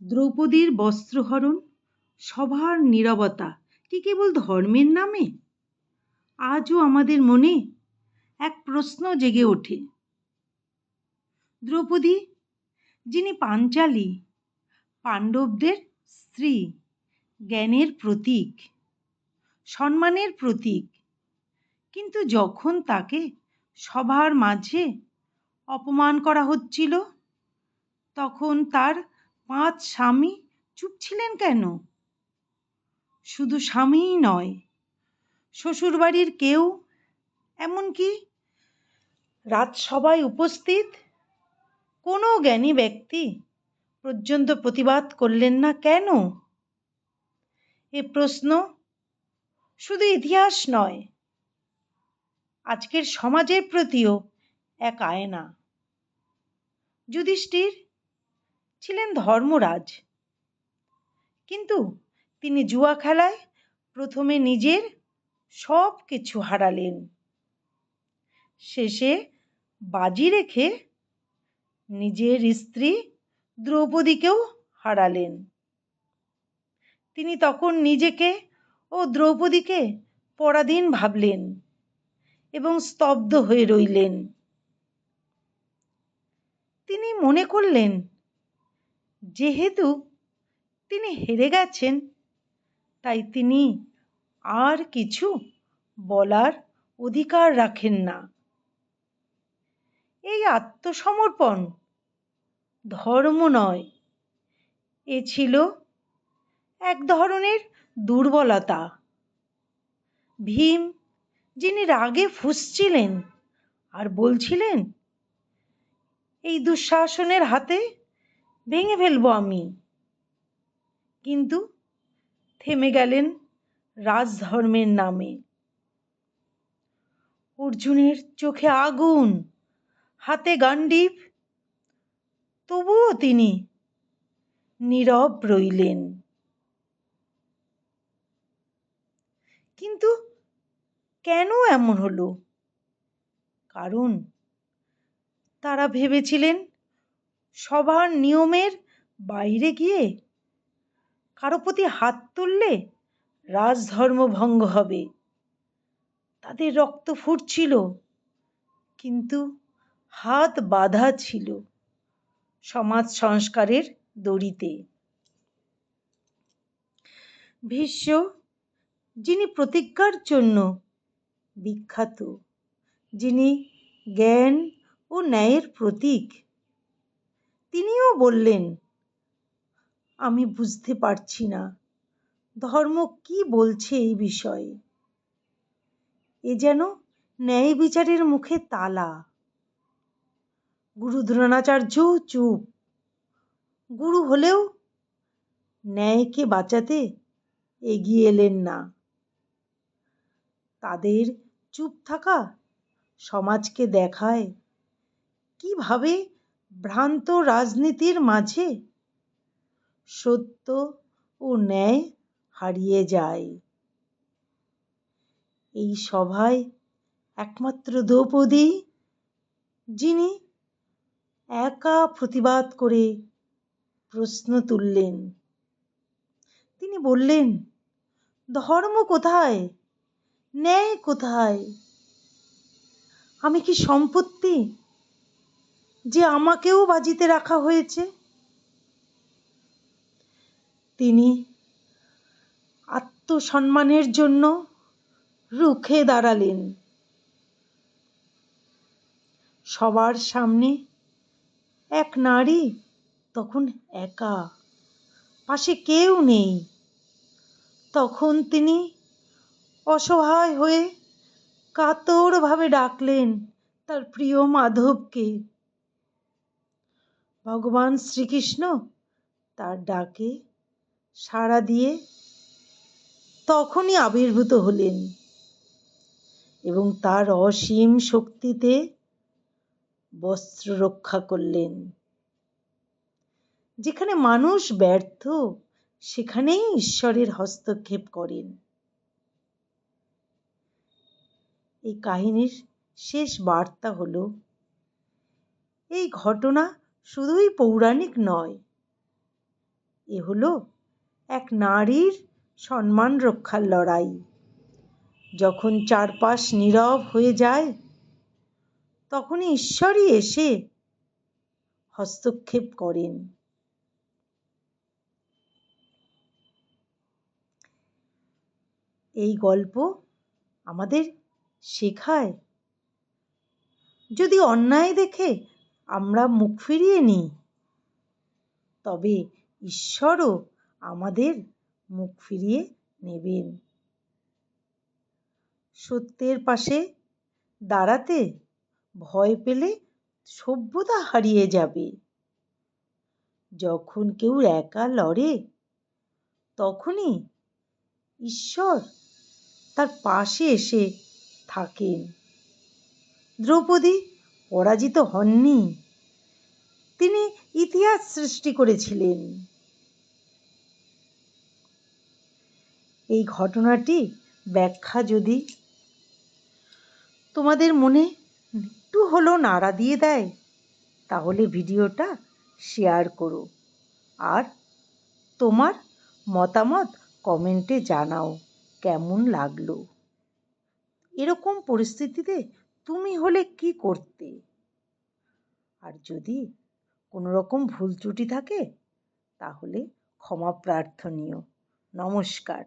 দ্রৌপদীর বস্ত্রহরণ, সভার নীরবতা, কি কেবল ধর্মের নামে? আজও আমাদের মনে এক প্রশ্ন জেগে ওঠে। দ্রৌপদী, যিনি পাঞ্চালী, পাণ্ডবদের স্ত্রী, জ্ঞানের প্রতীক, সম্মানের প্রতীক, কিন্তু যখন তাকে সবার মাঝে অপমান করা হচ্ছিল, তখন তার পাঁচ স্বামী চুপ ছিলেন কেন? শুধু স্বামীই নয়, শ্বশুরবাড়ির কেউ, এমনকি রাজসভায় উপস্থিত কোনো জ্ঞানী ব্যক্তি পর্যন্ত প্রতিবাদ করলেন না কেন? এ প্রশ্ন শুধু ইতিহাস নয়, আজকের সমাজের প্রতিও এক আয়না। যুধিষ্ঠির ছিলেন ধর্মরাজ। কিন্তু তিনি জুয়া খেলায় প্রথমে নিজের সব কিছু হারালেন। শেষে বাজি রেখে নিজের স্ত্রী দ্রৌপদীকেও হারালেন। তিনি তখন নিজেকে ও দ্রৌপদীকে পরাধীন ভাবলেন এবং স্তব্ধ হয়ে রইলেন। তিনি মনে করলেন যেহেতু তিনি হেরে গেছেন, তাই তিনি আর কিছু বলার অধিকার রাখেন না। এই আত্মসমর্পণ ধর্ম নয়, এ ছিল এক ধরনের দুর্বলতা। ভীম, যিনি রাগে ফুঁসছিলেন আর বলছিলেন, এই দুঃশাসনের হাতে ভেঙে ফেলব আমি। কিন্তু থেমে গেলেন রাজধর্মের নামে। অর্জুনের চোখে আগুন, হাতে গান্ডীব তবুও তিনি নীরব রইলেন। কিন্তু কেন এমন হলো? কারণ তারা ভেবেছিলেন সবার নিয়মের বাইরে গিয়ে কারও প্রতি হাত তুললে রাজধর্ম ভঙ্গ হবে। তাদের রক্ত ফুটছিল, কিন্তু হাত বাঁধা ছিল সমাজ সংস্কারের দড়িতে। ভীষ্ম, যিনি প্রতিজ্ঞার জন্য বিখ্যাত, যিনি জ্ঞান ও ন্যায়ের প্রতীক বললেন, আমি বুঝতে পারছি না। ধর্ম কি বলছে এই বিষয়ে? এ যেন ন্যায় বিচারের মুখে তালা। গুরু দ্রোণাচার্য, চুপ। গুরু হলেও ন্যায়কে বাঁচাতে এগিয়ে এলেন না। তাদের চুপ থাকা সমাজকে দেখায়। কীভাবে ভ্রান্ত রাজনীতির মাঝে সত্য ও ন্যায় হারিয়ে যায়। এই সভায় একমাত্র দ্রৌপদী, যিনি একা প্রতিবাদ করে প্রশ্ন তুললেন। তিনি বললেন, ধর্ম কোথায়? ন্যায় কোথায়? আমি কি সম্পত্তি যে আমাকেও বাজিতে রাখা হয়েছে। তিনি আত্মসম্মানের জন্য রুখে দাঁড়ালেন। সবার সামনে এক নারী তখন একা, পাশে কেউ নেই। তখন তিনি অসহায় হয়ে কাতরভাবে ডাকলেন তার প্রিয় মাধবকে। ভগবান শ্রীকৃষ্ণ তার ডাকে সাড়া দিয়ে তখনই আবির্ভূত হলেন এবং তার অসীম শক্তিতে বস্ত্র রক্ষা করলেন। যেখানে মানুষ ব্যর্থ, সেখানেই ঈশ্বরের হস্তক্ষেপ করেন। এই কাহিনীর শেষ বার্তা হলো, এই ঘটনা শুধুই পৌরাণিক নয়, এ হলো এক নারীর সম্মান রক্ষার লড়াই। যখন চারপাশ নীরব হয়ে যায়, তখনই ঈশ্বরই এসে হস্তক্ষেপ করেন। এই গল্প আমাদের শেখায়। যদি অন্যায় দেখে আমরা মুখ ফিরিয়ে নিই। তবে ঈশ্বরও আমাদের মুখ ফিরিয়ে নেবেন। সত্যের পাশে দাঁড়াতে ভয় পেলে সভ্যতা হারিয়ে যাবে। যখন কেউ একা লড়ে, তখনই ঈশ্বর তার পাশে এসে থাকেন। দ্রৌপদী পরাজিত হননি। তিনি ইতিহাস সৃষ্টি করেছিলেন। এই ঘটনাটি ব্যাখ্যা যদি তোমাদের মনে একটু হলেও নাড়া দিয়ে দেয়, তাহলে ভিডিওটা শেয়ার করো। আর তোমার মতামত কমেন্টে জানাও, কেমন লাগল? এরকম পরিস্থিতিতে তুমি হলে কি করতে? আর যদি কোনো রকম ভুল ত্রুটি থাকে, তাহলে ক্ষমা প্রার্থনীয়। নমস্কার।